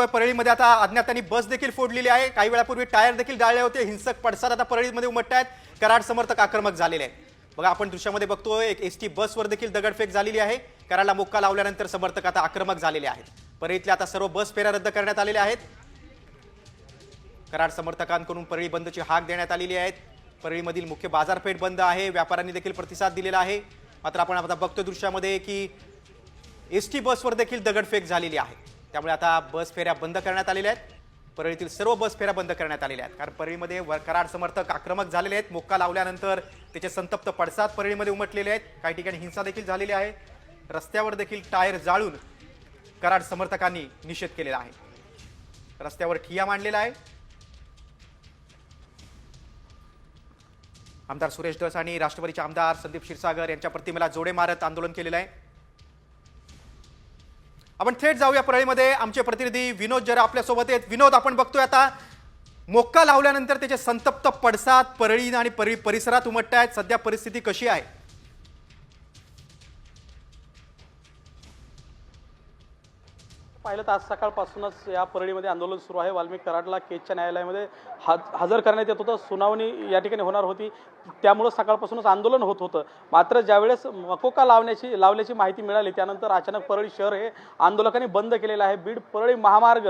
बघतोय परळीमध्ये. आता अज्ञातांनी बस देखील फोडलेली आहे. काही वेळापूर्वी टायर देखील डाळले होते. हिंसक पडसाद आता परळीमध्ये उमटत आहेत. कराड समर्थक आक्रमक झालेले आहेत. बघा आपण दृश्यामध्ये बघतोय एक एस टी बसवर देखील दगडफेक झालेली आहे. कराडला मुक्का लावल्यानंतर समर्थक आता आक्रमक झालेले आहेत. परळीतल्या आता सर्व बस फेऱ्या रद्द करण्यात आलेल्या आहेत. कराड समर्थकांकडून परळी बंदची हाक देण्यात आलेली आहे. परळीमधील मुख्य बाजारपेठ बंद आहे. व्यापाऱ्यांनी देखील प्रतिसाद दिलेला आहे. मात्र आपण आता बघतोय दृश्यामध्ये की एस टी बसवर देखील दगडफेक झालेली आहे. त्यामुळे आता बस फेऱ्या बंद करण्यात आलेल्या आहेत. परळीतील सर्व बस फेऱ्या बंद करण्यात आलेल्या आहेत. कारण परळीमध्ये वर- कराड समर्थक आक्रमक झालेले आहेत. मोक्का लावल्यानंतर त्याचे संतप्त पडसाद परळीमध्ये उमटलेले आहेत. काही ठिकाणी हिंसा देखील झालेली आहे. रस्त्यावर देखील टायर जाळून कराड समर्थकांनी निषेध केलेला आहे. रस्त्यावर ठिया मांडलेला आहे. आमदार सुरेश दस आणि राष्ट्रवादीचे आमदार संदीप क्षीरसागर यांच्या प्रतिमेला जोडे मारत आंदोलन केलेलं आहे. आपण थेट जाऊया परळीमध्ये. आमचे प्रतिनिधी विनोद जरा आपल्यासोबत आहेत. विनोद आपण बघतोय आता मोक्का लावल्यानंतर त्याचे संतप्त पडसाद परळी आणि परळी परिसरात उमटत आहेत सध्या परिस्थिती कशी आहे? पाहिलं तर आज सकाळपासूनच या परळीमध्ये आंदोलन सुरू आहे. वाल्मिक कराडला केजच्या न्यायालयामध्ये हज हजर करण्यात येत होतं. सुनावणी या ठिकाणी होणार होती. त्यामुळं सकाळपासूनच आंदोलन होत होतं. मात्र ज्यावेळेस मकोका लावण्याची लावल्याची माहिती मिळाली त्यानंतर अचानक परळी शहर हे आंदोलकांनी बंद केलेलं आहे. बीड परळी महामार्ग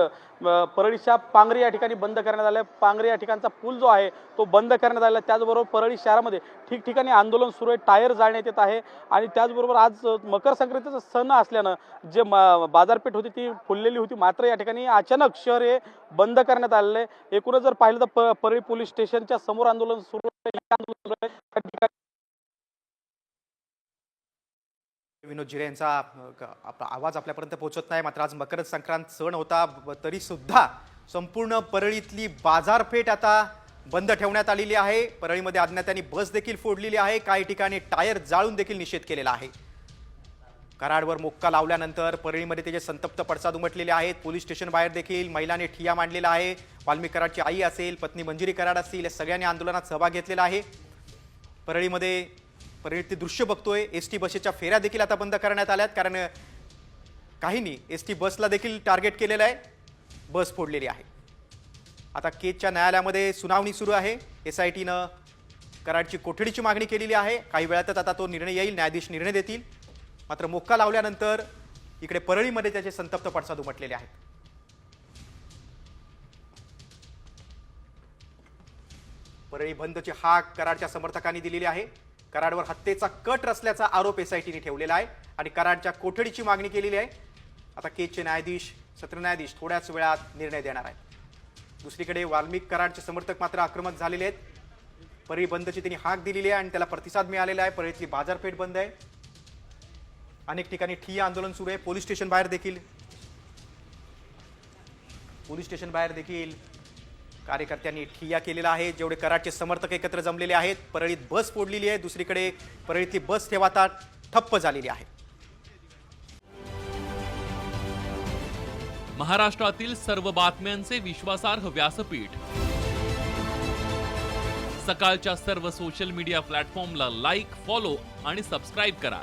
परळीच्या पांगरी या ठिकाणी बंद करण्यात आलं आहे पांगरी या ठिकाणचा पूल जो आहे तो बंद करण्यात आला त्याचबरोबर परळी शहरामध्ये ठिकठिकाणी आंदोलन सुरू आहे. टायर जाळण्यात येत आहे. आणि त्याचबरोबर आज मकर संक्रांतीचा सण असल्यानं जे बाजारपेठ होती ती खुललेली होती. मात्र या ठिकाणी अचानक शहर हे बंद करण्यात आलेलं आहे. एकूणच जर पाहिलं तर परळी पोलीस स्टेशनच्या समोर आंदोलन सुरू आंदोलन विनोद जिरे यांचा आपला आवाज आपल्यापर्यंत पोहोचत नाही. मात्र आज मकर संक्रांत सण होता. तरी सुद्धा संपूर्ण परळीतली बाजारपेठ आता बंद ठेवण्यात आलेली आहे. परळीमध्ये अज्ञातांनी बस देखील फोडलेली आहे. काही ठिकाणी टायर जाळून देखील निषेध केलेला आहे. कराडवर मुक्का लावल्यानंतर परळीमध्ये त्याचे संतप्त पडसाद उमटलेले आहेत पोलीस स्टेशन बाहेर देखील महिलांनी ठिया मांडलेला आहे. वाल्मिक कराडची आई असेल पत्नी मंजिरी कराड असतील या सगळ्यांनी आंदोलनात सहभाग घेतलेला आहे. परळीमध्ये परळीतली दृश्य बघतोय. एस टी बसेच्या फेऱ्या देखील आता बंद करण्यात आल्यात कारण काहींनी एस टी बसला देखील टार्गेट केलेलं आहे. बस फोडलेली आहे. आता केजच्या न्यायालयामध्ये सुनावणी सुरू आहे. एस आय टीनं कराडची कोठडीची मागणी केलेली आहे. काही वेळातच आता तो निर्णय येईल न्यायाधीश निर्णय देतील. मात्र मोक्का लावल्यानंतर इकडे परळीमध्ये त्याचे संतप्त पडसाद उमटलेले आहेत. परळी बंदची हाक कराडच्या समर्थकांनी दिलेली आहे. कराडवर हत्येचा कट रचल्याचा आरोप एसआयटीने ठेवलेला आहे आणि कराडच्या कोठडीची मागणी केलेली आहे. आता केजचे न्यायाधीश सत्र न्यायाधीश थोड्याच वेळात निर्णय देणार आहेत. दुसरीकडे वाल्मिक कराडचे समर्थक मात्र आक्रमक झालेले आहेत. परळी बंदची त्यांनी हाक दिलेली आहे आणि त्याला प्रतिसाद मिळालेला आहे. परळीतली बाजारपेठ बंद आहे. अनेक ठिकाणी ठिय्या आंदोलन सुरू आहे. पोलीस स्टेशन बाहेर देखील. पोलीस स्टेशन बाहेर देखील कार्यकर्त्यांनी ठिय्या केलेला आहे. जेवढे कराडचे समर्थक एकत्र जमलेले आहेत परळीत बस फोडलेली आहे. दुसरीकडे परळीतली बस ठेवा आता ठप्प झालेली आहे. महाराष्ट्रातील सर्व बातम्यांचे विश्वासार्ह व्यासपीठ. सकाळच्या सर्व सोशल मीडिया प्लॅटफॉर्मला लाईक फॉलो आणि सबस्क्राईब करा.